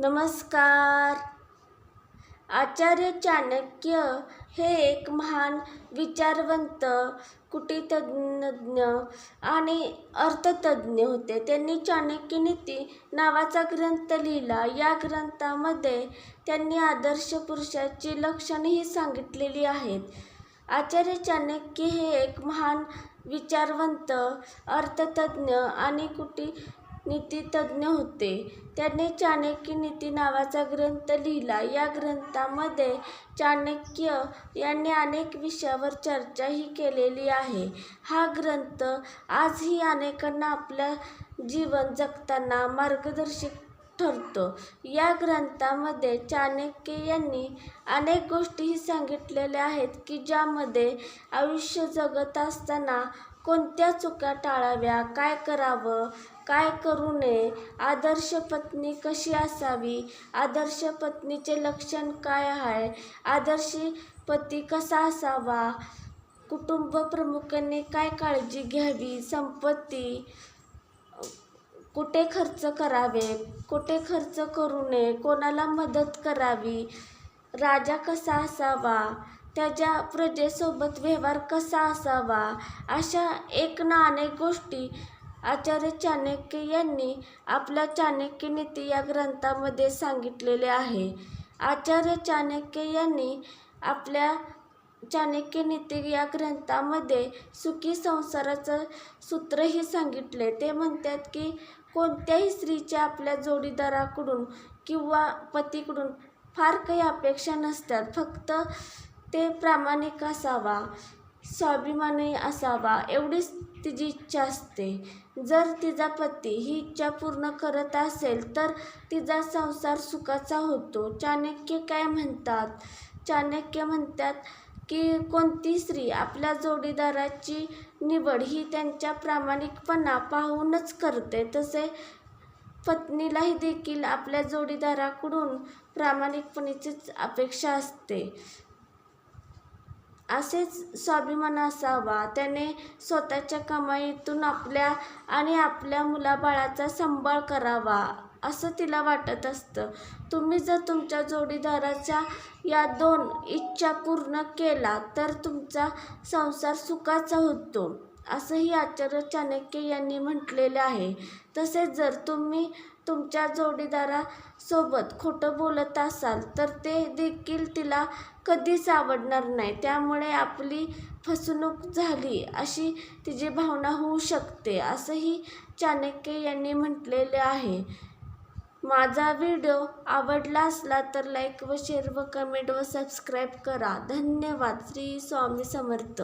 नमस्कार. आचार्य चाणक्य हे एक महान विचारवंत कुटीतज्ञ आणि अर्थतज्ञ होते. त्यांनी चाणक्य नीती नावाचा ग्रंथ लिहिला. या ग्रंथामध्ये त्यांनी आदर्श पुरुषाची लक्षणेही सांगितलेली आहेत. आचार्य चाणक्य हे एक महान विचारवंत अर्थतज्ञ आणि कुटी नीतितज्ञ होते. त्यांनी चाणक्य नीती नावाचा ग्रंथ लिहिला. या ग्रंथामध्ये चाणक्य यांनी अनेक विषयावर चर्चाही केलेली आहे. हा ग्रंथ आजही अनेकांना आपलं जीवन जगताना मार्गदर्शक ठरतो. या ग्रंथामध्ये चाणक्य यांनी अनेक गोष्टीही सांगितलेल्या आहेत की ज्यामध्ये आयुष्य जगत असताना कोणत्या चुका टाळाव्या? काय करावं? काय करू नये? आदर्श पत्नी कशी असावी? आदर्श पत्नीचे लक्षण काय आहे? आदर्शी पती कसा असावा? कुटुंब प्रमुखांनी काय काळजी घ्यावी? संपत्ती कुठे खर्च करावे? कुठे खर्च करू नये? कोणाला मदत करावी? राजा कसा असावा? त्याच्या प्रजेसोबत व्यवहार कसा असावा? अशा एक ना अनेक गोष्टी आचार्य चाणक्य यांनी आपल्या चाणक्य नीती या ग्रंथामध्ये सांगितलेले आहे. आचार्य चाणक्य यांनी आपल्या चाणक्य नीती या ग्रंथामध्ये सुखी संसाराचं सूत्रही सांगितले. ते म्हणतात की कोणत्याही स्त्रीच्या आपल्या जोडीदाराकडून किंवा पतीकडून फार काही अपेक्षा नसतात. फक्त ते प्रामाणिक असावा स्वाभिमानी असावा एवढीच तिची इच्छा असते. जर तिचा पती ही इच्छा पूर्ण करत असेल तर तिचा संसार सुखाचा होतो. चाणक्य काय म्हणतात? चाणक्य म्हणतात की कोणती स्त्री आपल्या जोडीदाराची निवड ही त्यांच्या प्रामाणिकपणा पाहूनच करते. तसे पत्नीलाही देखील आपल्या जोडीदाराकडून प्रामाणिकपणीचीच अपेक्षा असते. असेच स्वाभिमान असावा. त्याने स्वतःच्या कमाईतून आपल्या आणि आपल्या मुलाबाळाचा सांभाळ करावा असं तिला वाटत असतं. तुम्ही जर तुमच्या जोडीदाराच्या या दोन इच्छा पूर्ण केला तर तुमचा संसार सुखाचा होतो असंही आचार्य चाणक्य यांनी म्हटलेलं आहे. तसेच जर तुम्ही तुमच्या जोडीदारासोबत खोटं बोलत असाल तर ते देखील तिला कधीच आवडणार नाही. त्यामुळे आपली फसवणूक झाली अशी तिची भावना होऊ शकते असंही चाणक्य यांनी म्हटलेले आहे. माझा व्हिडिओ आवडला असला तर लाईक व शेअर व कमेंट व सबस्क्राईब करा. धन्यवाद. श्री स्वामी समर्थ.